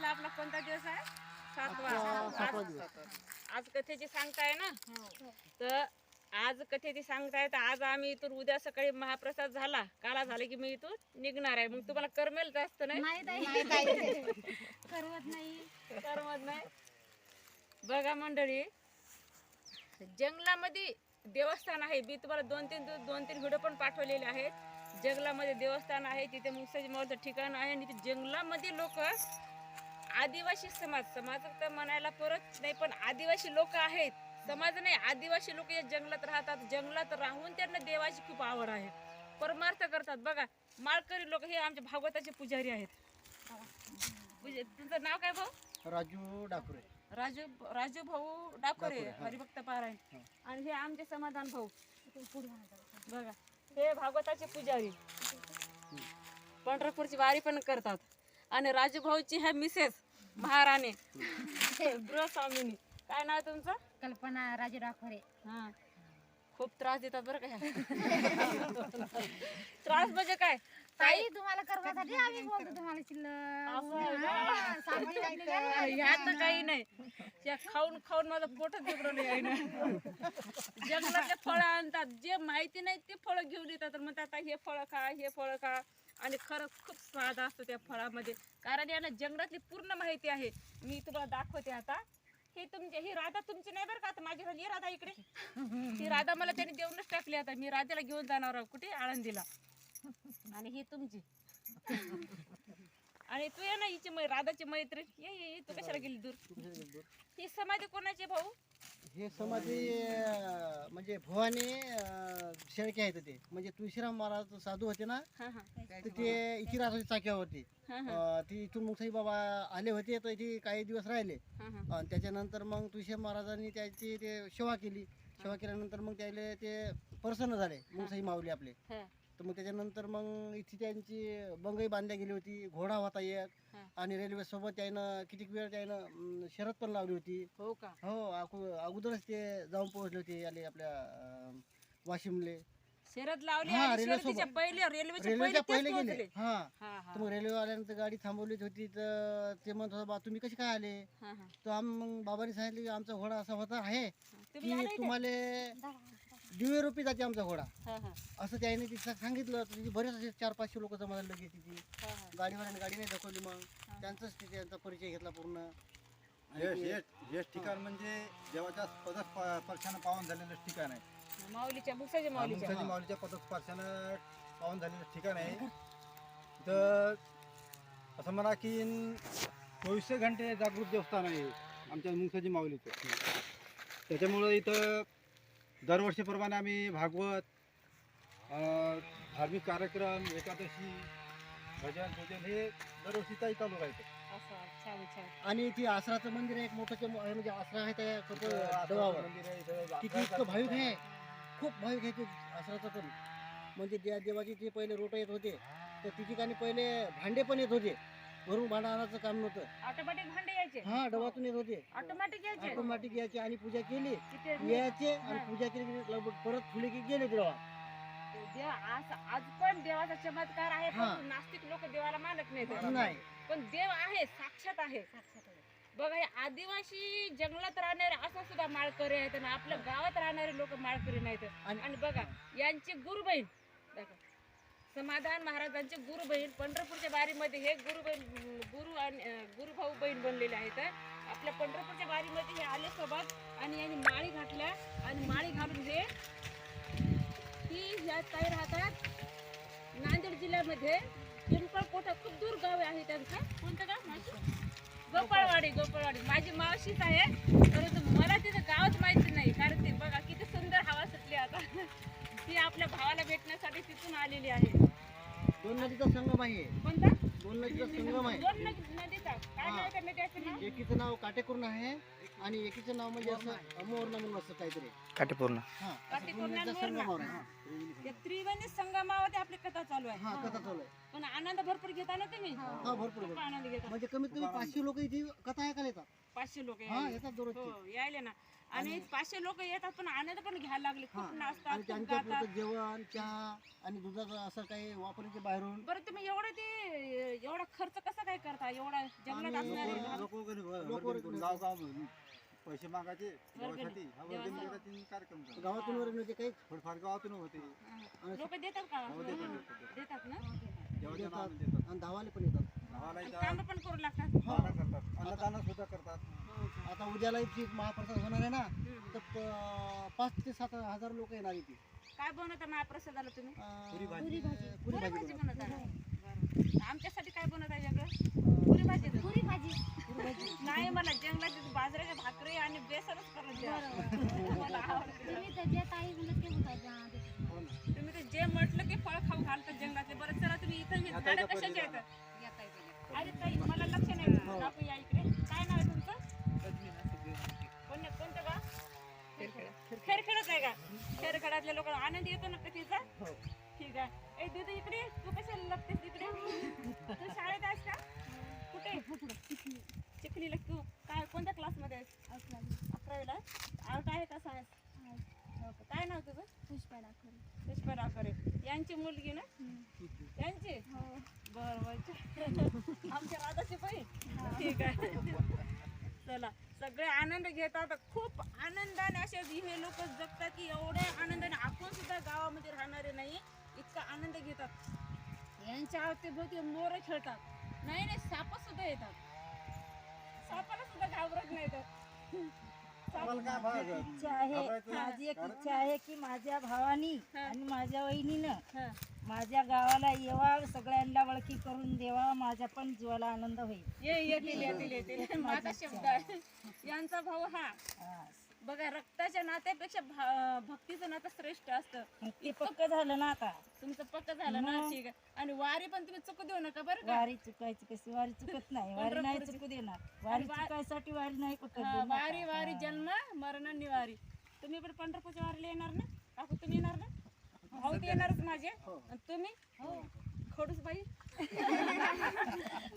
महिन्यातला आपला कोणता दिवस आहे? सातवा. आज- कथेची सांगताय ना? तर आज कथेची सांगताय तर आज आम्ही इथून उद्या सकाळी महाप्रसाद झाला. काला झाले की मी इथून निघणार आहे. मग तुम्हाला करमेल जास्त नाही? नाही ताई. करवत नाही. करमत नाही. बघा मंडळी जंगलामध्ये देवस्थान आहे. मी तुम्हाला दोन तीन दिवस दोन तीन व्हिडिओ पण पाठवलेले आहेत. जंगलामध्ये देवस्थान आहे. तिथे मुक्साजी माऊचं ठिकाण आहे. आणि तिथे जंगलामध्ये लोक आदिवासी समाज समाज तर म्हणायला परत नाही पण आदिवासी लोक आहेत. समाज नाही आदिवासी लोक या जंगलात राहतात. जंगलात राहून त्यांना देवाची खूप आवड आहे. परमार्थ करतात. बघा माळकरी लोक हे आमच्या भागवताचे पुजारी आहेत. पूजे- तुमचं नाव काय भाऊ? राजू डाकुरे. राजू राजू भाऊ डाकोरे. हरिभक्त पारायण. आणि हे आमचे समाधान भाऊ. बघा हे भागवताचे पुजारी. पंढरपूरची वारी पण करतात. आणि राजू भाऊची ह्या मिसेस. महाराणी. गृहस्वामिनी. काय नाव तुमचं? कल्पना राजू डाखोरे. हा. खूप त्रास देतात बरं का. त्रास म्हणजे काय? ताई तुम्हाला करण्यासाठी आम्ही बोलतो तुम्हाला असं आहे का? ह्यात तर काही नाही. त्या खाऊन खाऊन माझं पोटच बिघडलं आहे ना. जंगलातले फळं आणतात. जे माहिती नाही ते फळं घेऊन येतात. तर म्हणतात आता हे फळं खा हे फळं खा. आणि खरंच खूप स्वाद असतो त्या फळामध्ये. कारण यांना जंगलातली पूर्ण माहिती आहे. मी तुम्हाला दाखवते आता. हे तुमचे ही राधा तुमची नाही बरं का? आता माझी राणी राधा इकडे. ही राधा मला त्यांनी देऊनच टाकली आता. मी राधेला घेऊन जाणार आहोत कुठे? आळंदीला. आणि ही तुमची. आणि तू ये ना हिची राधाची मैत्रीण. ये ये तू कशाला गेली दूर? ही समाधी कोणाची भाऊ? हे समाधी अं, म्हणजे भवानी अं, शेळके आहेत ते. म्हणजे तुळशीराम महाराज साधू होते ना? हा हा. तर ते इथे राहत होते. चाक्यावरती हा हा. अं, ती इथून मुसाई बाबा आले होते तर इथे काही दिवस राहिले. हा हा. आणि त्याच्यानंतर मग तुळशीराम महाराजांनी त्याची ते सेवा केली. सेवा केल्यानंतर मग त्याले ते प्रसन्न झाले मुसाई माऊली आपले. हा. तर मग त्याच्यानंतर मग इथे त्यांची बंगई बांधल्या गेली होती घोडा होता एक. आणि रेल्वे सोबत त्यानं किती वेळ त्यानं अं, शरद पण लावली होती. हो का? हो अगो- अगोदरच ते जाऊन पोहोचले होते आले आपल्या अं, वाशिमले. शरद लावली हा, आणि रेल्वे सोबत. पहिले रेल्वेच्या रेल्वेच्या पहिले पहिले तेच गेले. पोहोचले. हा. हा हा. तर मग रेल्वे वाल्यानंतर गाडी थांबवली होती तर ते म्हणत होता बा तुम्ही कसे काय आले? हा हा. तर आम मग बाबांनी सांगितले की आमचा घोडा असा होता आहे. तुम्ही की आले? तुम्हाला दिवे रुपये जाते आमचा घोडा. हा हा. असं त्याने तिथं सांगितलं तर तिथे बरेच असे चार पाचशे लोक जमा झाले लगेच तिथे. हा हा. गाडीवाल्याने गाडी नाही दाखवली मग. त्यांचाच तिथे त्यांचा परिचय घेतला पूर्ण. हेच हेच ठिकाण म्हणजे देवाच्या पदस्पर्शानं पावन झालेलं ठिकाण आहे. माऊलीच्या मुक्साच्या माऊलीच्या. मुंगसाजी माऊलीच्या पदस्पर्शानं पावन झालेलं ठिकाण आहे. तर असं म्हणा की चोवीसशे घंटे जागृत देवस्थान आहे आमच्या मुंगसाजी माऊलीचं. त्याच्यामुळं इथं दरवर्षीप्रमाणे आम्ही भागवत धार्मिक कार्यक्रम एकादशी भजन पूजन हे दरवर्षी ताई चालू राहतं. असं छान छान. आणि ती आसराचं मंदिर आहे एक मोठं ते म्हणजे आसरा आहे त्या कप- मंदिर आहे, तिथे इतकं भाविक आहे. खूप भाविक आहे ते आसराचं पण. म्हणजे त्या देवाची ते पहिले रोट येत होते तर ती ठिकाणी पहिले भांडे पण येत होते. वरून भांडा आणायचं काम नव्हतं. ऑटोमॅटिक भांडे यायचे? हा डबातून येत होते. ऑटोमॅटिक यायचे? ऑटोमॅटिक यायचे आणि पूजा केली. यायचे आणि पूजा केली की लगभग परत फुले की गेले देवा देव आज आज पण देवाचा चमत्कार आहे हा. पण नास्तिक लोक देवाला मानत नाही नाही. पण देव आहे साक्षात आहे. बघा हे आदिवासी जंगलात राहणारे असं सुद्धा माळकरी आहेत आणि आपल्या गावात राहणारे लोक माळकरी नाहीत. आणि- आणि बघा यांची गुरुबहीण बघा. समाधान महाराजांचे गुरुबहीण पंढरपूरच्या बारीमध्ये हे गुरुबहीण गुरु आणि गुरुभाऊ बहीण बनलेले आहेत. आपल्या पंढरपूरच्या बारीमध्ये हे आले सोबत आणि यांनी माळी घातल्या आणि माळी घालून हे ती ह्या काही राहतात? नांदेड जिल्ह्यामध्ये पिंपळकोटा खूप दूर गाव आहे त्यांचं. कोणतं गाव? माहिती? गोपाळवाडी गोपाळवाडी. माझी मावशीच आहे. परंतु मला तिथं गावच माहिती नाही. कारण ते बघा किती सुंदर हवा सुटली आता. ती आपल्या भावाला भेटण्यासाठी तिथून आलेली आहे. दोन नदीचा संगम आहे. कोणता? दोन नदीचा संगम आहे. दोन नदी- नदीचा. काय नाव आहे त्या नदीचं नाव? एकीचं नाव काटेपूर्ण आहे आणि एकीचं नाव म्हणजे असं अमोर्ण म्हणून असं काहीतरी काटेपूर्ण. हा असं आणि संगमावर आहे. हा. त्या त्रिवेणी संगमावरती आपली कथा चालू आहे. हा कथा चालू आहे. पण आनंद भरपूर घेता ना तुम्ही? हा भरपूर खूप भरपूर. आनंद घेता. म्हणजे कमीत कमी पाचशे लोक इथे कथा ऐकायला येतात. पाचशे लोक हा येतात दररोजचे हो यायले ना. आणि पाचशे लोक येतात पण आनंद पण घ्यायला लागले. खूप नाचतात आणि खूप गातात. जेवण चहा आणि दुधाचं असं काही वापरायचे बाहेरून? बरं तुम्ही एवढं ते एवढा खर्च कसं काय करता? एवढा जंगलात असणारे लोकं- झाड- लोक वगैरे लोकं वर्गणी करून वगैरे गाव गाव पैसे मागायचे वर्गणी. देवासाठी हा वर्गणी देवासाठी. देतात आणि कार्यक्रम करतात. गावातून वगैरे म्हणजे काही? थोडंफार गावातून होते. आणि लोक देतात का? हो, देतात, देतात. देतात. ना? देवाच्या देतात. नावाने देतात. आणि धावाले पण येतात. कामं पण करू लागतात दानं करतात अन्नदान सुद्धा करतात आता उद्याला महाप्रसाद होणार आहे ना. तर प- पाच ते सात हजार लोक येणार इथे काय बनवता महाप्रसादाला तुम्ही अं, पुरी भाजी. पुरी भाजी पुरी पुरी भाजी भाजी बनवता ना? बरं. आमच्यासाठी काय बनवता वेगळं पुरी भाजी? पुरी भाजी नाही मला जंगलाची बाजरीच्या भाकरी आणि बेसनच करत द्या. मला आवडते तुम्ही तर जे ताई म्हणत ते जा- देते. हो ना. तुम्ही ते जे म्हटलं की फळ खाऊ घालतात जंगलातले बरं चला तुम्ही इथं हे झाडं कशाचे आहेत अरे ताई मला लक्ष नाही हो. बापू या इकडे. काय नाव आहे तुमचं? कोण कोणतं गाव? खेरखेडच आहे का? खेरखेडातल्या लोक आनंद येतो ना कधीचा? हो. ठीक आहे. ए दीदी इकडे तू कशाला लागतेस इकडे? तू शाळेत आहेस का? कुठे? चिखलीला तू काय कोणत्या क्लासमध्ये आहेस? अकरावीला आर्ट आहे का सायन्स काय नाव तुझं? पुष्पा दाखवली. पुष्पा डाकरे. यांची मुलगी ना? यांची? हो. बर बर. आमच्या राधाची बहीण. ठीक आहे. चला सगळे आनंद घेतात खूप आनंदाने असे हे लोक जगतात की एवढ्या आनंदाने आपण सुद्धा गावामध्ये राहणारे नाही. इतका आनंद घेतात. यांच्या अवतीभोवती मोर खेळतात. नाही नाही साप सुद्धा येतात. सापाला सुद्धा घाबरत नाही तर? इच्छा आहे. माझी एक इच्छा आहे की माझ्या भावानी. आणि माझ्या वहिनीनं हा. माझ्या गावाला येवा सगळ्यांना ओळखी करून देवा माझ्या पण जीवाला आनंद होईल. ये येतील येतील येतील माझा शब्द आहे. यांचा भाऊ हा. बघा रक्ताच्या नात्यापेक्षा भा- भक्तीचं नातं श्रेष्ठ असतं. ते पक्क झालं ना आता. तुमचं पक्क झालं ना? ठीक आहे. आणि वारी पण तुम्ही चुकू देऊ नका बरं का? वारी चुकायची कशी? वारी चुकत नाही. वारी नाही चुकू देणार. वारी चुकायसाठी वारी नाही कुठं हा, देणार वारी? वारी. जन्म मरण निवारी तुम्ही पण पंढरपूरच्या वारीला येणार ना? काकू तुम्ही येणार ना? भाऊ येणारच माझे. आणि तुम्ही? खडूस बाई.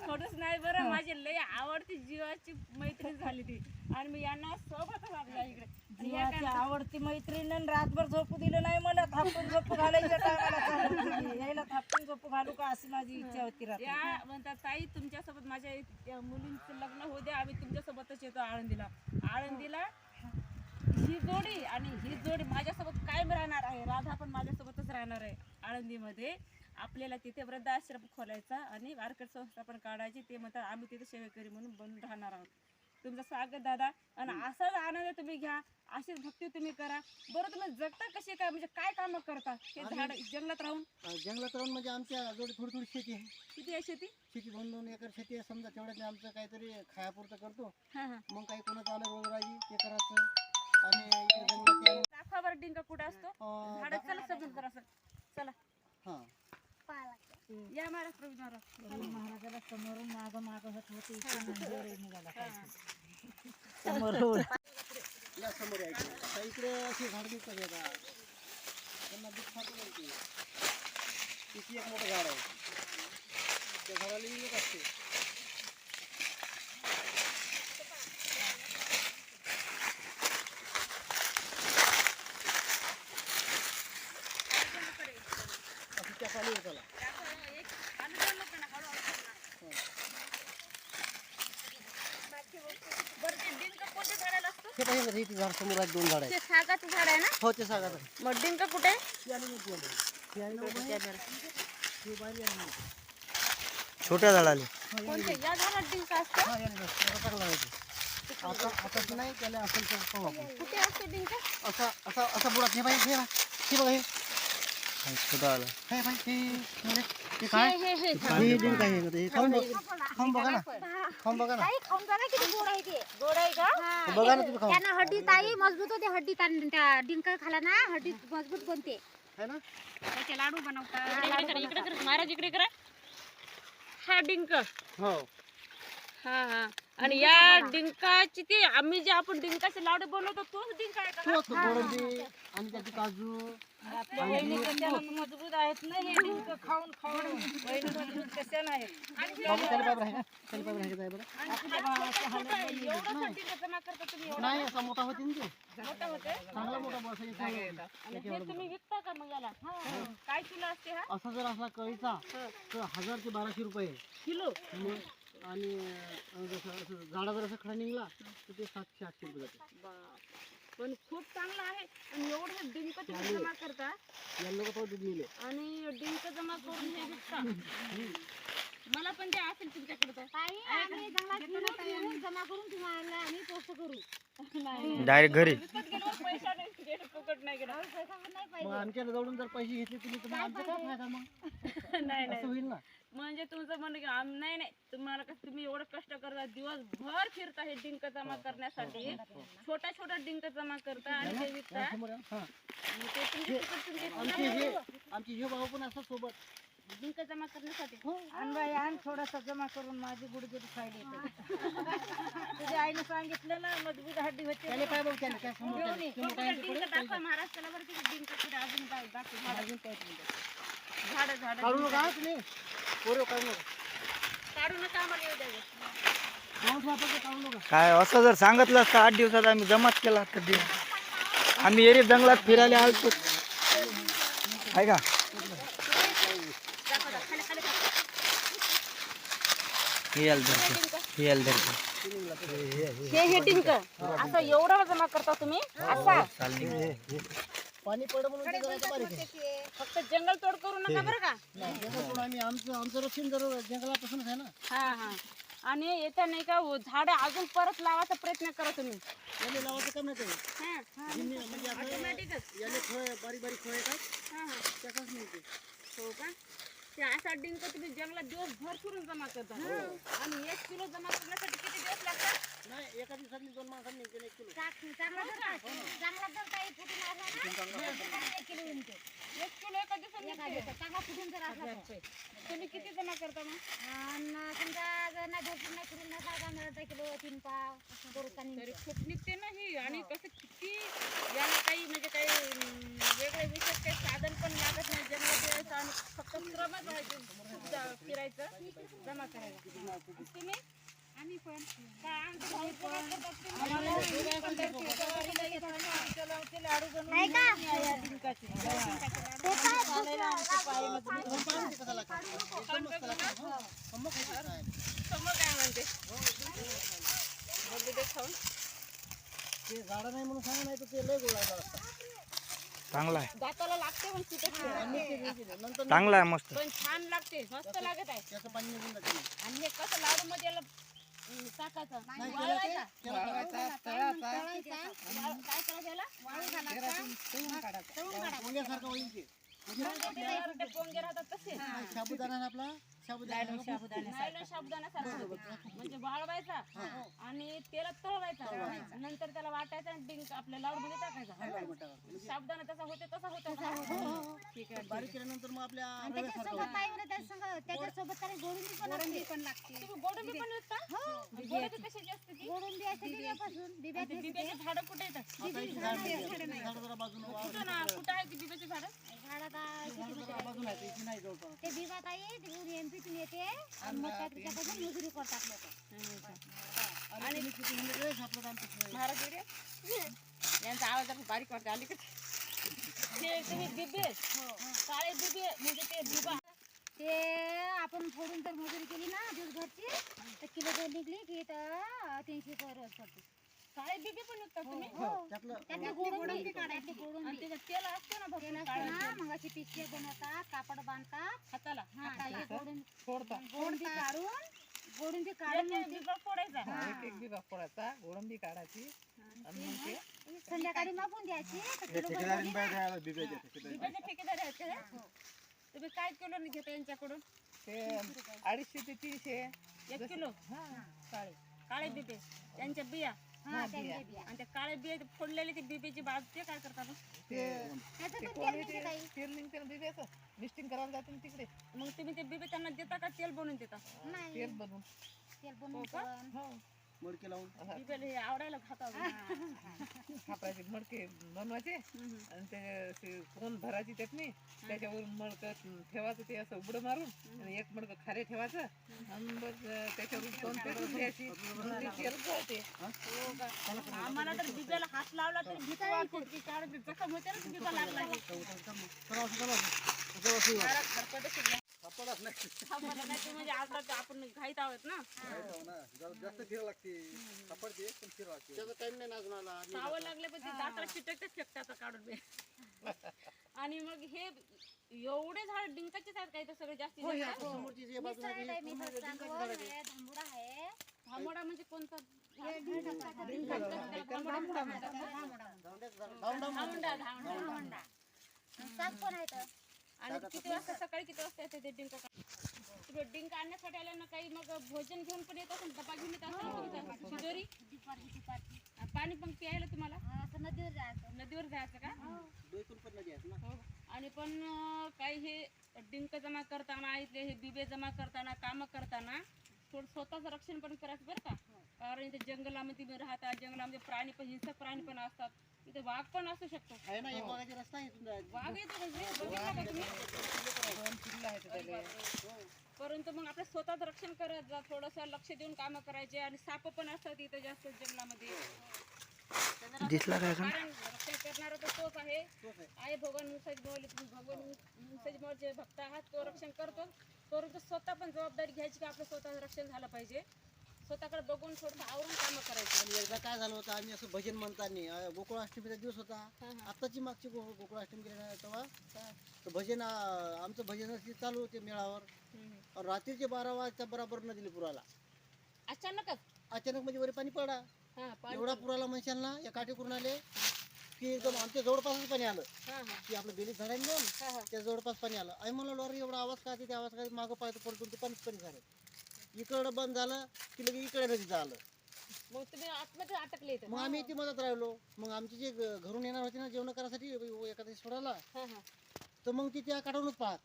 खडूस नाही बरं माझी लय आवडती जीवाची मैत्रीण झाली ती. आणि मी यांना सोबतच आणला इकडे. जीवाची आवडती मैत्रीण रातभर झोपू दिलं नाही मला थापून झोपू घालायच्या टायमाला यायला थापून झोपू घालू का? अशी माझी इच्छा होती रात्री. या म्हणतात ताई तुमच्यासोबत माझ्या त्या मुलींचं लग्न होऊ द्या. आम्ही तुमच्यासोबतच येतो आळंदीला. आळंदीला ही जोडी आणि ही जोडी माझ्यासोबत कायम राहणार आहे. राधा पण माझ्यासोबतच राहणार आहे आळंदीमध्ये. आपल्याला तिथे वृद्धाश्रम खोलायचा आणि वारकरी संस्था पण काढायची. ते म्हणतात आम्ही तिथे सेवेकरी म्हणून बनून राहणार आहोत. तुमचं स्वागत दादा. आणि असाच आनंद तुम्ही घ्या. अशीच भक्ती तुम्ही करा. बरं तुम्ही जगता कशी काय? म्हणजे काय कामं करता? हे झाड जंगलात राहून? जंगलात राहून म्हणजे आमच्या जोडी थोडी थोडी शेती आहे. किती आहे शेती? शेती दोन दोन एकर शेती आहे. समजा तेवढ्यात आमचं काहीतरी खायापुरतं करतो. मग काही कोणाचं आलं रोजराजी ते करायचं. आणि दाखवा बरं डिंक कुठं असतो? अं, झाड चला समजून जरा चला. हां. या महाराज गुरु महाराजाला समोरून माग माग होत होते. या समोर यायचे इकडे. अशी झाड दिसतात येतात त्यांना दूध खातो नाही ते. तिथे एक मोठं झाड आहे. त्या झाडाला येत असते. असं त्या चालू आहे त्याला बरं ते डिंक कोणत्या झाडाला असतो हे पाहिजे ना इथे झाड समोर आहेत दोन झाड आहेत ते सागाचं झाड आहे ना हो ते सांगा आता. मग डिंक कुठे हे आली मोठी आली. हे आहे ना उभं आहे. हे बाहेर आहे ना. छोट्या झाडाले कोणते या झाडात डिंक असतो हा, याने बस. याला चांगला आहे ते. आता आता नाही त्याला असेल तर पाहू आपण कुठे असतो डिंक असा असा असा बुडात हे पाहिजे हे बघ. हे बघा हे छोटा आला? हे पाहिजे हे म्हणजे हे काय? हे हे. हे डिंक आहे हे खाऊन बघ. खाऊन बघा ना. खाऊन बघा ना. ताई खाऊन जा ना किती गोड आहे ते. गोड आहे का? हा. बघा ना तुम्ही खाऊन. त्यानं हड्डी ताई मजबूत होते हड्डी तान- त्या डिंक खाला ना हड्डी मजबूत बनते. है ना? त्याचे लाडू बनवतात इकडे करा, इकडे करा. महाराज इकडे करा. हा डिंक हो. हा हा. आणि या डिंकाची ती आम्ही जे आपण डिंकाचे लाडू बनवतो तोच डिंक आहे का तोच गोडंबी आणि त्याची काजू. आपल्या वहिनी कशानं मजबूत आहेत ना हे डिंक खाऊन खाऊन. वहिनी मजबूत कशा नाही. बाबू त्याला पायबर आहे का त्याला पायबर आहे का बरं एवढा डिंक जमा करता तुम्ही एवढा नाही असा मोठा होते ना ते. मोठा होते? चांगला मोठा बस आणि हे तुम्ही विकता का मग याला? काय किलो असते हा? असा जर असला कळीचा तर हजार ते बाराशे रुपये किलो? मग आणि जसं असं झाडावर असं खडा निघला तर ते सातशे आठशे रुपये जाते. पण खूप चांगलं आहे. आणि एवढं डिंक तुम्ही जमा करता? या लोक तो दूध मिळेल आणि डिंक जमा करून हे विकता? मला पण ते असेल तुमच्याकडे तर. ताई आम्ही जंगलात जमा करून तुम्हाला आम्ही पोस्ट करू. डायरेक्ट घरी. विकत गेल्यावर पैसा नाही गेला, फुकट नाही गेला पैसा पण नाही पाहिजे. मग आमच्या जवळून जर पैसे घेतले तुम्ही तर मग आमचा काय फायदा मग? नाही असं नाही. होईल ना? म्हणजे तुमचं म्हणणं की आम- नाही नाही. तुम्हाला कसं तुम्ही एवढं कष्ट करता दिवसभर फिरता हे डिंक जमा करण्यासाठी. छोटा छोटा डिंक जमा करता आणि ते विकता. समोर? हा. ते तुमचे तुमचे आमचे हे आमचे हे भाऊ पण असतात सोबत. डिंक जमा करण्यासाठी. आण थोडासा जमा करून माझी गुडघे दुखायले तुझ्या आईने सांगितलं ना मजबूत हड्डी होते काय काय समोर डिंक दाखवा महाराष्ट्राला बरं किती डिंक कुठे अजून काय दाखव. झाड झाड. काढू नका हा तुम्ही. पोरं काढू नका काय असं जर सांगितलं असतं आठ दिवसात आम्ही जमाच केला असता ते. आम्ही एरी जंगलात फिरायला आलतो. आहे का? हे धरते हे डिंक असं एवढं जमा करता तुम्ही? असा. पाणी पडलं म्हणून फक्त जंगल तोड करू नका बरं का? नाही, जंगल तोड आम्ही आमचं आमचं रक्षण जर जंगलापासूनच आहे ना. हा हा. आणि येत्या नाही का झाड अजून परत लावायचा प्रयत्न करा तुम्ही. लावायचं काम नाही हा म्हणजे बारीक बारीक येतात हा हा. त्याचाच मिळते हो का? ते असा डिंक तुम्ही जंगलात दिवसभर फिरून जमा करता. आणि एक किलो जमा करण्यासाठी किती दिवस नाही एका दिवसात दोन माणसांनी निघते एक किलो. चांग- चांगला जर का- चांगला जर काही फुटून आला ना? तर एक किलो निघते. एक किलो एका दिवसात एका. दिवसात. चांगला फुटून जर असला. तुम्ही किती जमा करता मग? आणि समजा जर नाही भरपूर नाही फिरून नसला का मिळत किलो तीन पाव तरी निघते. खूप निघते ना ही. आणि कसं किती याला काही म्हणजे काही वेगळे विशेष काही साधन पण लागत नाही. जंगलात यायचं आणि फक्त श्रमच जा- फिरायचं जमा करायचं तुम्ही? आम्ही पण. आमचे भाऊ नाही का? ते काय म्हणते ते झाडं नाही म्हणून सांगा नाही तर ते लय गोळा चांगला आहे दाताला लागते. पण चांगला आहे मस्त. पण छान लागते मस्त लागत आहे. त्याचं पाणी निघून जाते आणि हे कसं लाडू मध्ये याला अं, टाकायचं वाळवायचं. तळायचा. वाळ- काय करायचं याला पोंग्यासारखं होईल ते. ते पोंगे राहतात तसे. साबुदाणा आहे आपला? साबुदाणा साबुदाणा सारखा. म्हणजे वाळवायचा आणि तेलात तळवायचा. नंतर त्याला वाटायचा आणि डिंक आपल्या लाडू मध्ये टाकायचा साबुदाणा तसा होते तसा होता ठीक आहे बारीक केल्यानंतर मग आपल्या त्याच्यासोबत गोडुंबी पण. तुम्ही गोडंबी पण विकता गोडंबी कशाची असते ती? गोडुंबी असते बिब्यापासून. बिब्यात ते बिब्याची झाडं कुठे येतात? झाड जरा बाजूला कुठं आहे ती बिब्याची झाडं? झाडात आहे, किती जरा बाजूला आहे इथे नाही जवळपास ते बिबात आहे तिकडून एमपीतून येते आणि मग त्या- त्याच्यापासून मजुरी करतात लोक आणि तुम्ही किती म्हणजे रे सापडत आमचं नाही. महाराज व्हिडिओ यांचा आवाज जरा बारीक वाटते आली का ते तुम्ही बिबे काळे बिबे म्हणजे ते बिबा ते आपण फोडून तर मजुरी केली ना दिवसभरची तर किलो जर निघली की तर तीनशे रुपये रोज पडते काळे बिबे पण विकतात तुम्ही? त्यातलं त्यातली गोडुंबी त्यातली गोडुंबी आणि त्याच्यात तेल असते ना तेल भरपूर काळं. ना मग अशी पिशवी बनवतात कापड बांधतात हाताला हा हे गोडून गोडुंबी काढून गोडुंबी काढून एक एक बिबा फोडायचा संध्याकाळी मापून द्यायची तर किलो भर ठेकेदारी झाली बाहेर ना. द्यायला बिब्याच्या ठेकेदारी बिब्याचे ठेकेदार आहेत का हे? तुम्ही काय किलो घेता यांच्याकडून? अडीचशे ते तीनशे. एक किलो? काळे. काळे बिबे त्यांच्या बिया. हा, त्यांच्या बिया. आणि त्या काळे बिया ते फोडलेले ते बिबेची बाजू ते काय करतात मग? त्याचं पण तेल. मिस्टिंग करायला जाते तिकडे मग तुम्ही ते बिबे त्यांना देता का तेल बनवून देता नाही तेल बनवून? पण. मडके लावून. हे. आवडायला खापराचे मडके बनवायचे आणि ते असे कोण भरायची चटणी त्याच्यावर मडकं ठेवायचं ते असं उघडं मारून आणि एक मडकं खारे ठेवायचं आणि बस त्याच्यावर दोन पेरून द्यायची मग ते तेल गळते. आम्हाला तर हात लावला तर भीती वाटते. की कारण ते जखम होते ना लागला. सापडलाच नाही. सापडलं नाही. ते म्हणजे आता ते आपण घाईत आहोत ना. माहीत आहे ना. जरा जास्त फिरावं लागते. सापडते पण फिरावं लागते. त्याचा टाइम नाही नाच मला सावं लागले पण ते दाताला चिटकतेच शकते आता काढून बे. आणि मग हे एवढे झाड डिंकाचेच आहेत काही तर सगळे जास्तीत जास्त? समोरची जे बाजूला मिसळ आहे, जी मिसळ पूर्ण सांगू, डिंकाची झाडं आहेत. हे धांबुडा आहे. धामोडा म्हणजे कोणता? हे डिंकाचा धामोडा धांबुडा धामोडा धामोडा धांबुडा. साप पण आहे तर. आणि किती वाजता सकाळी किती वाजता येते ते डिंक डिंक आणण्यासाठी आल्या ना काही मग भोजन घेऊन पण येत असेल डबा घेऊन येत असेल दुपारची. पाणी पण प्यायला तुम्हाला? असं नदीवर जायचं. नदीवर जायचं का? ना? हो. आणि पण काही हे डिंक जमा करताना इथले हे बिबे जमा करताना कामं करताना थोडं स्वतःचं रक्षण पण करायचं बरं का? कारण इथे जंगलामध्ये तुम्ही राहता जंगलामध्ये प्राणी पण हिंसक प्राणी पण असतात. इथे वाघ पण असू शकतो. आहे ना एक वाघाचा रस्ता आहे इथून जायचा. वाघ येतो बघितला का तुम्ही? दोन किल्ले आहेत त्याले. परंतु मग आपलं स्वतःच रक्षण करत जा थोडंसं लक्ष देऊन कामं करायचे आणि साप पण असतात इथं जास्त जंगलामध्ये. दिसला काय का? कारण रक्षण करणारा तर तोच आहे. तोच आहे. आहे भगवान मुसाज मौली तुम्ही भगवान मुसाज मौल जे भक्त आहात तो रक्षण करतो. परंतु स्वतः पण जबाबदारी घ्यायची की आपलं स्वतः रक्षण झालं पाहिजे. स्वतःकडे बघून थोडंसं आवरून कामं करायची. आणि एकदा काय झालं होतं आम्ही असं भजन म्हणताना गोकुळाष्टमीचा दिवस होता. आत्ताची मागची गो गोकुळाष्टमी ना तेव्हा. तर भजन अं, आमचं भजन चालू होते मेळावर. हम्म. रात्रीचे बारा वाजता बराबर नदीला पुराला अचानकच? अचानक म्हणजे वरी पाणी पडा. हा पाणी एवढा पुराला म्हणशाल ना या काठी करून आले की एकदम आमच्या जवळपासच पाणी आलं. हा हा. की आपलं बेली झाड आहे ना दोन हा हा. त्या जवळपास पाणी आलं. आई म्हणलं अरे एवढा आवाज काय ते आवाज काय मागं पाहतो पडतो ते पाणीच पाणी झालं इकडं बंद झालं की लगे इकडे नदीचं आलं मग तुम्ही आतमध्ये अटकले इथं. मग आम्ही इथे मदत राहिलो. मग आमचे जे घ- घरून येणार होते ना जेवण करायसाठी एखाद्या सोडायला हा हा. तर मग ते त्या काढूनच पाहत.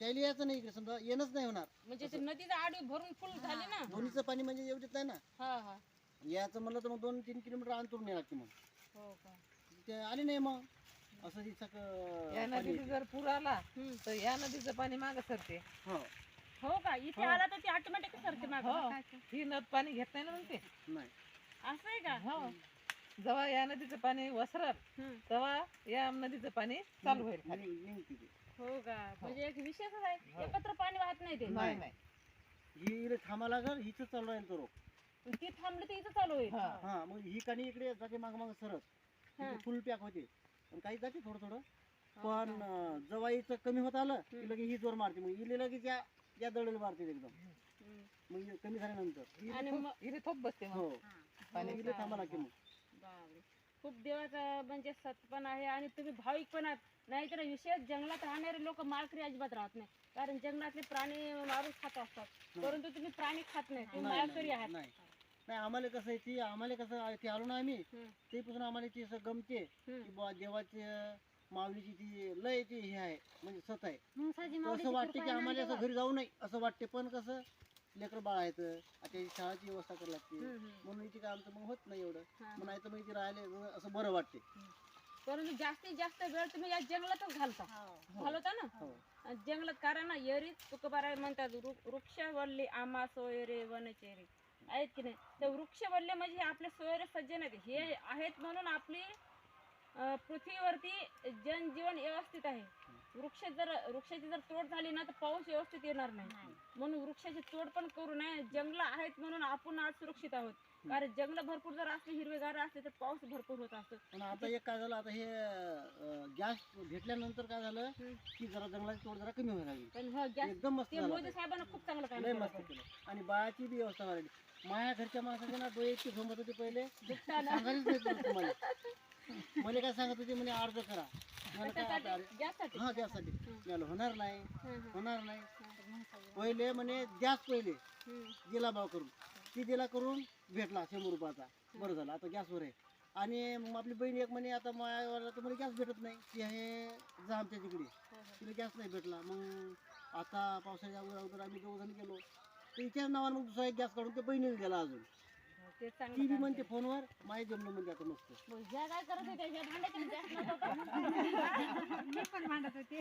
त्याला यायचं नाही इकडे समजा येणंच नाही होणार. म्हणजे ते नदीचं आडी भरून फुल झाली ना? दोन्हीचं पाणी म्हणजे एवढंच नाही ना. हा हा. याचं म्हणलं तर मग दोन तीन किलोमीटर अंतरून येणार लागते मग. हो का? ते आले नाही मग. असं दिसत या नदीचा जर पूर आला हम्म. तर या नदीचं पाणी मागं सरते. हो. हो का? इथे आला तर ती ऑटोमॅटिक सरते मागं. हो. ही नद पाणी घेत नाही ना म्हणते नाही. असं आहे का? हो. जेव्हा या नदीचं पाणी वसरल हम्म. तेव्हा या नदीचं पाणी चालू होईल आणि निघते. ते. हो का? म्हणजे एक विशेषच आहे. एकत्र पाणी वाहत नाही ते. नाही नाही. ही इकडे थांबा लागल हिच चालू राहील तो रोग ती थांबली तर इथं चालू होईल. हा. हा मग ही कानी इकडे जाते माग माग सरत फुल पॅक होते. पण काही जाते थोडं थोडं. पण हिचं कमी होत आलं की लगे ही जोर मारते. मग इले लगेच या या दळेल मारते एकदम. मग हे कमी झाल्यानंतर. आणि थोप- मग- हिरी थोप बसते मग. हो. पाणी इले थांबा लागते मग. बापरे. खूप देवाचा म्हणजे सत्पण आहे आणि तुम्ही भाविक पण आहात. नाहीतर विशेष जंगलात राहणारे लोक माळकरी अजिबात राहत नाही. कारण जंगलातले प्राणी मारून खात असतात. परंतु तुम्ही प्राणी खात नाही. तुम्ही नाही, नाही आहात. नाही. नाही आम्हाला कसं आहे ती आम्हाला कसं आहे, ते आलो ना आम्ही हम्म. ते पासून आम्हाला ती असं गमते हम्म. की बुवा देवाचे माऊलीची ती लय ती हे आहे म्हणजे सत आहे. तर माऊलीची असं वाटते कृपा की आहे आम्हाला असं नांदेवार. घरी जाऊ नये असं वाटते. पण कसं लेकर बाळ आहेत आता शाळाची व्यवस्था करावी लागते. हम्म, हम्म. म्हणून इथे काय आमचं मग होत नाही एवढं. हा. मग नाही तर मग इथे राहिले असं बरं वाटते. परंतु जास्तीत जास्त वेळ तुम्ही या जंगलातच घालता. घालवता ना? हो. आणि जंगलात कारण ना येरीत तुकोबाराय म्हणतात वृ- वृक्षवल्ली आमा सोयरे वनचेरे. आहेत की नाही? ते वृक्षवल्ले म्हणजे हे आपले सोयरे सज्जन आहेत. हे आहेत म्हणून आपली पृथ्वीवरती जनजीवन व्यवस्थित आहे. वृक्ष जर वृक्षाची जर तोड झाली ना तर पाऊस व्यवस्थित येणार नाही. म्हणून वृक्षाची तोड पण करू नये. जंगल आहेत म्हणून आपण आज सुरक्षित आहोत. कारण जंगल भरपूर जर असले हिरवेगार असले तर पाऊस भरपूर होत असतो. पण आता एक काय झालं आता हे गॅस भेटल्यानंतर काय झालं. की जरा जंगलाची तोड जरा कमी व्हायला लागली. पण हा गॅस एकदम मस्त मोदी साहेबांना खूप चांगलं काम मस्त केलं. आणि बाळाची बी व्यवस्था झाली. माझ्या घरच्या माणसाचे ना डोळे इतके झोमत होते पहिले. मला काय सांगत होते म्हणे अर्ज करा. मला काय आता अर्ज- गॅससाठी हा त्यासाठी. मला होणार नाही. होणार नाही. पहिले म्हणे द्याच पहिले. दिला भाव करून. ती दिला करून भेटला शंभर रुपयाचा. बरं झालं आता गॅसवर आहे. आणि मग आपली बहीण एक म्हणे आता माझ्यावाला तर मला गॅस भेटत नाही. ती आहे जा आमच्या तिकडे. तिला गॅस नाही भेटला. मग आता पावसाळ्या अगोदर अगोदर आम्ही दोघ जण गेलो. तर हिच्याच नावानं मग दुसरा एक गॅस काढून ते बहिणीने गेला अजून. ते ती चांगलं बी काम म्हणते. फोनवर माय जमलं म्हणजे आता मस्त ह्या काय करत होत्या मी पण भांडत होते.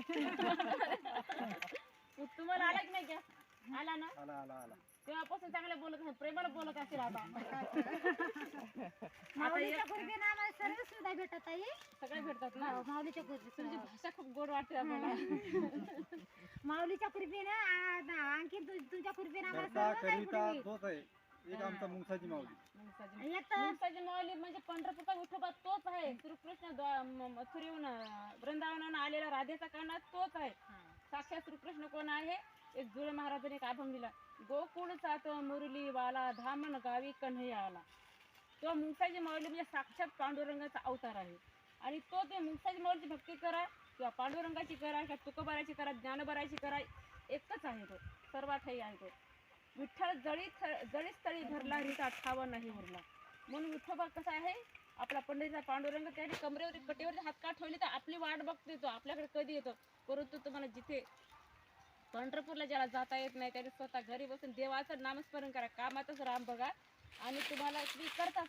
तुम्हाला आला की नाही गॅस आला ना? आला आला आला. तेव्हापासून चांगलं बोलत नाही प्रेमाला बोलत असेल आता. माऊलीच्या पूर्वी ना आम्हाला सर्व सुविधा भेटत आहे सगळे भेटतात ना? हो, माऊलीच्या तुमची भाषा खूप गोड वाटते आम्हाला. माऊलीच्या पूर्वी ना आणखी तु- तुमच्या पूर्वी ना आम्हाला सर्व काही पूर्वी आहे. एक आमचा मुंगसाची माऊली. मुंगसाची माऊली म्हणजे पंढरपूरचा विठोबा तोच आहे. श्रीकृष्ण मथुरेहून अं, वृंदावनाहून आलेला राधेचा काना तोच आहे. साक्षात श्रीकृष्ण कोण आहे? एक जुळे महाराजांनी एक अभंग दिला. गोकुळ सात मुरली वाला धामन गावी कन्हैया आला. तो मुंगसाची माऊली म्हणजे साक्षात पांडुरंगाचा अवतार आहे. आणि तो ते मुंगसाची माऊलीची भक्ती करा किंवा पांडुरंगाची करा किंवा तुकोबाराची करा ज्ञानोबाराची करा एकच आहे तो. सर्वाठाई आहे तो. विठ्ठल जळी थ- जळी स्थळी धरला हिचा ठावा नाही उरला म्हणून विठोबा कसा आहे? आपला पंडितचा पांडुरंग त्याने कमरेवर कटेवर हात का ठेवली तर आपली वाट बघतो तो. आपल्याकडे कधी येतो? परंतु तुम्हाला जिथे पंढरपूरला ज्याला जाता येत नाही त्याने स्वतः घरी बसून देवाचं नामस्मरण करा. कामातच राम बघा. आणि तुम्हाला तुम्ही करता.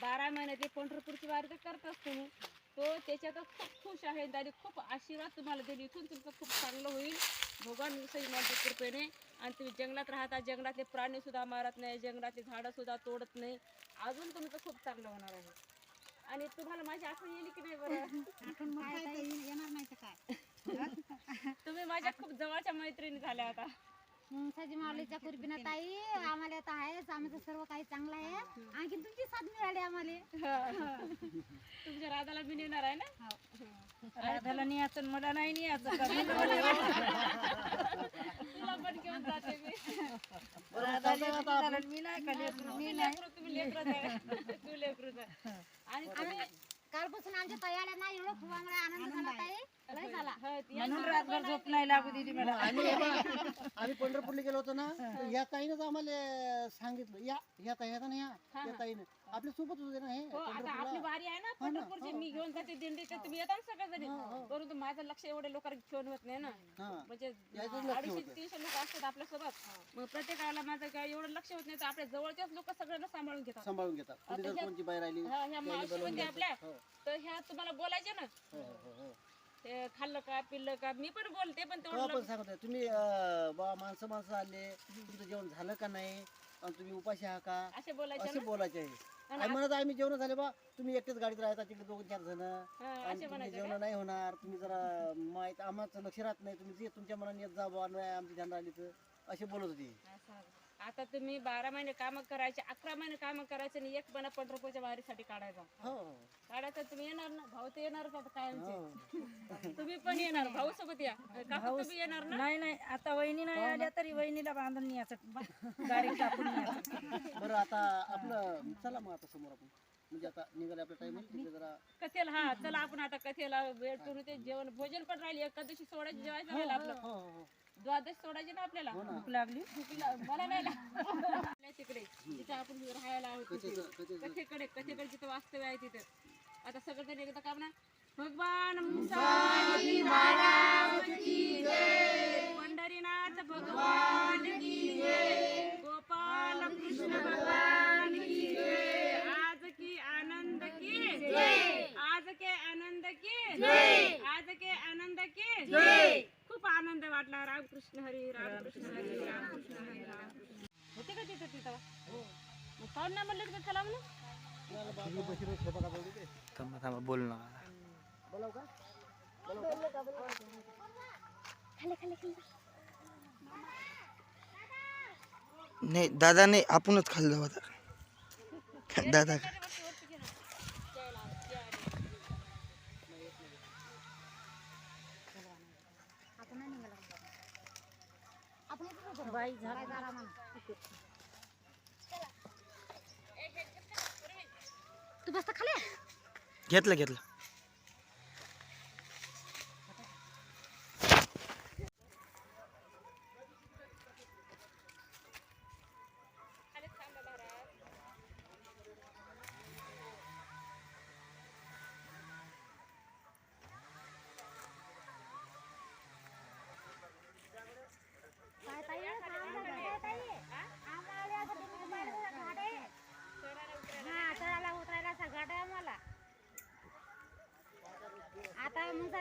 बारा महिने पंढरपूरची वारी तर करताच तुम्ही. तो त्याच्यातच खूप खुश आहे त्याने खूप आशीर्वाद तुम्हाला देईल. इथून तुमचं खूप चांगलं होईल. भगवान मुसलमानच्या कृपेने आणि तुम्ही जंगलात राहता जंगलातले प्राणी सुद्धा मारत नाही जंगलातली झाडं सुद्धा तोडत नाही. अजून तुमचं खूप चांगलं होणार आहे आणि तुम्हाला माझी आठवण येईल की नाही बरं? येणार नाही काय? तुम्ही माझ्या खूप जवळच्या मैत्रिणी झाल्या आता. मुंगसाची माऊलीच्या पूर्वी ना ताई आम्हाला आता आहेच आमचं सर्व काही चांगलं आहे. आणखी तुमची साथ मिळाली आम्हाला. तुमच्या राधाला मी नेणार आहे ना? राधाला न्यायचं मला नाही न्यायचं. तुला पण घेऊन जाते मी. मी नाही का लेकरू? तुम्ही लेकरू तुम्ही लेकरच आहे. तू लेकरूच आहे. आणि तुम्ही कालपासून आमच्या ताई आल्या ना एवढं खूप आम्हाला आनंद झाला ताई. हा, म्हणून रातभर झोप नाही लागू दिली मला आम्ही हे बघा, आम्ही पंढरपूरला गेलो होतो ना तर या ताईनंच आम्हाला सांगितलं या या ताई आहेत ना या या ताईनं. आपल्यासोबत होते ना हे हो आता आपली पंढरपूरला वारी आहे ना पंढरपूरची. मी घेऊन जाते दिंडी तर तुम्ही येता ना सगळेजणी? परंतु माझं लक्ष एवढे लोकांना घेऊन होत नाही ना. हा. म्हणजे यायचंच लक्ष अडीचशे होतं. तीनशे लोक असतात आपल्यासोबत. मग प्रत्येकाला माझं काय एवढं लक्ष होत नाही तर आपल्या जवळच्याच लोक सगळ्यांना सांभाळून घेतात. सांभाळून घेतात. कुठे जर कोणची हा, ह्या मावशी. आपल्या. हो, तर ह्या तुम्हाला बोलायचे ना. हो, हो, हो, हो. ते खाल्लं का पिल्लं का मी पण बोलते पण तेव्हा तेवढं पण सांगतोय तुम्ही अं, बा माणसं माणसं आले तुमचं जेवण झालं का नाही तुम्ही उपाशी आहात का? असे बोलायचे असे ना. बोलायचे. आहे आणि म्हणत आम्ही जेवण झाले बा तुम्ही एकटेच गाडीत राहता तिकडे दोन चार जण. हा, आणि असे तुमचे म्हणायचे जेवण नाही होणार तुम्ही जरा माहीत आम्हाला लक्ष राहत नाही तुम्ही जे तुमच्या मनाने येत जा बा नाही आमची ध्यान राहिली तर असे बोलत होते. असं. आता तुम्ही बारा महिने काम करायचे अकरा महिने काम करायचे आणि एक महिना पंढरपूरच्या वारीसाठी काढायचा. हो. हो काढायचं तुम्ही येणार ना? भाऊ ते येणारच आता कायमचे. हो. तुम्ही पण येणार भाऊ सोबत या. काकू तुम्ही येणार ना? नाही नाही. आता वहिनी नाही आल्या तरी वहिनीला बांधून न्यायचं. गाडी टाकून न्यायचं. बरं आता आपलं चला मग आता समोर आपण. म्हणजे आता निघाले आपला टाइम जरा कथेला हा चला आपण आता कथेला वेळ करू ते जेवण भोजन पण राहिली. एकादशी सोडायची जेवायचं राहिलं आपलं. हो हो हो. द्वादश सोडायची ना आपल्याला? हो ना. भूक लागली. भूकीला- मला नाही लागलं. आपल्या तिकडे. जिथे आपण राहायला आहोत तिथे. कथेचं कथेचं कथेकडे कथेकडे जिथं वास्तव्य आहे तिथे. आता सगळं एकदा का म्हणा? भगवान मुसाई महाराज की जय. पंढरीनाथ भगवान की जय. गोपाल कृष्ण भगवान की जय. आज की आनंद की जय. आज के आनंद की जय आज के आनंद की जय खूप आनंद कृष्ण हरी राम कृष्ण हरी राम कृष्ण हरी राम होते का तिथं तिथं? हो. मग पाहून नाही म्हणलं तिथं चला म्हणून. थांबा थांबा बोल ना. बोलाव का नाही दादा नाही आपणच खाल्लं होता. आता दादा आपण नाही निघाला आपण इथेच होतो. बाई झाला. तू बसता खाली? घेतलं घेतलं.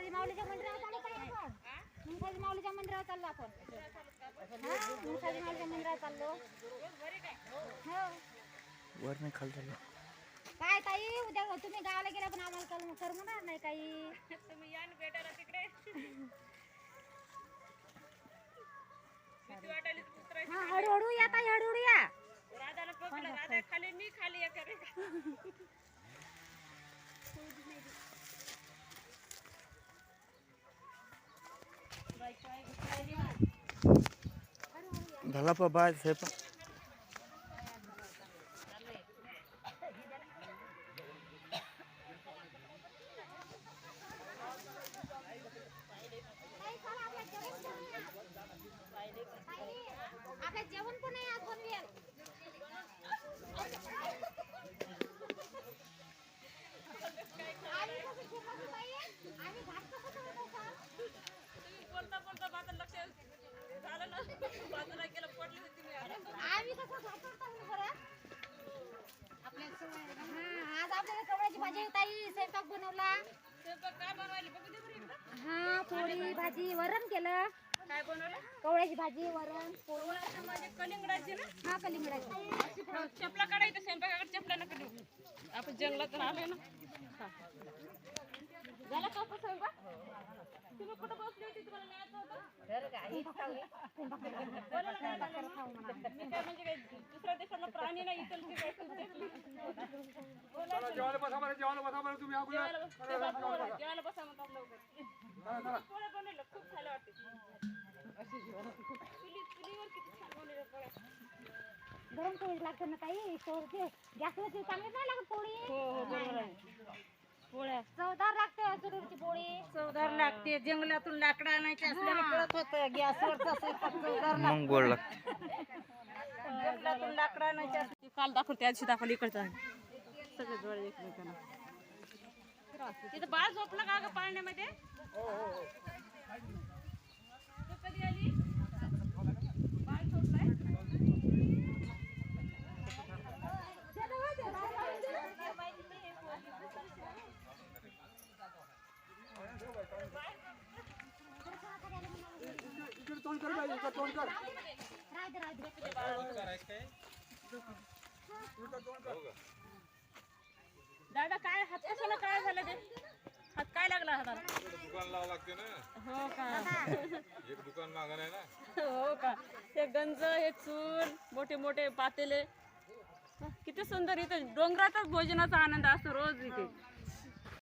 माऊलीच्या मंदिरावर चाललो ताई आपण. मुंगसाजी माऊलीच्या मंदिरावर चाललो आपण. हा मुंगसाजी माऊलीच्या मंदिरावर चाललो. हो. वर नाही खाली झालं काय ताई उद्या तुम्ही गावाला गेला पण आम्हाला कर करमणार नाही काही तुम्ही या ना भेटायला तिकडे. भीती वाटायली तर कुत्रा हा हळूहळू या ताई हळूहळू या. राधाला पकडलं राधा खाली मी खाली एका रे झाला पा बाय स्वयंपाक आपल्या जेवण पण आहे आज बनवेल आम्ही कसं जेवण बाई? आम्ही भात कसं बनवतो? तुम्ही बोलता बोलता माझं लक्ष झालं ना बाजूला गेलं पडली होती मी आता. आम्ही कसं भात बनवतो बरं? हा, आज आपल्याला कवळ्याची भाजी ताई स्वयंपाक बनवला स्वयंपाक काय बनवायला बघू दे बरं इकडं. हा पोळी भाजी वरण केलं. काय बनवलं? कवळ्याची भाजी वरण. कलिंगडाची ना? हा कलिंगडाची. हो, चपला काढायचं स्वयंपाकाकडे चपला नका देऊ. आपण जंगलात आलोय ना. हा. झाला का स्वयंपाक तुम्ही कुठं बसली होती तुम्हाला न्यायचं होतं बोला ना, काय झालं? मी काय म्हणजे काय दुसऱ्या देशातला प्राणी नाही काय? बोला ना. जेवायला बस- पोळ्या. जेवायला बसा म्हणतात लवकर. पोळ्या बनवल्या, खूप छान वाटते. चुली- चुलीवर किती छान बनवल्या पोळ्या. गरम पोळी लागते ना ताई ते गॅसवरची चांगली नाही लागत पोळी हो, पोळ्या. चवदार लागते पोळी. चवदार लागते जंगलातून लाकडं आणायचे असल्याने कळत होतं गॅसवरचा स्वयंपाक चवदार मग गोड लागतं. जंगलातून लाकडं आणायचे असते काल दाखवते आजची दाखवली इकडचं सगळे डोळे एकमेकांना. तिथं बाळ झोपला का ग पाळण्यामध्ये? तू कधी राहते राहते दादा काय हात कशाला काय झालं ते? हात काय लागला हाताला दुकान लावा लागते ना. हो का? एक दुकान मागं आहे ना. हो का? हे गंज हे चूल मोठे मोठे पातेले. किती सुंदर इथं डोंगरातच भोजनाचा आनंद असतो रोज इथे.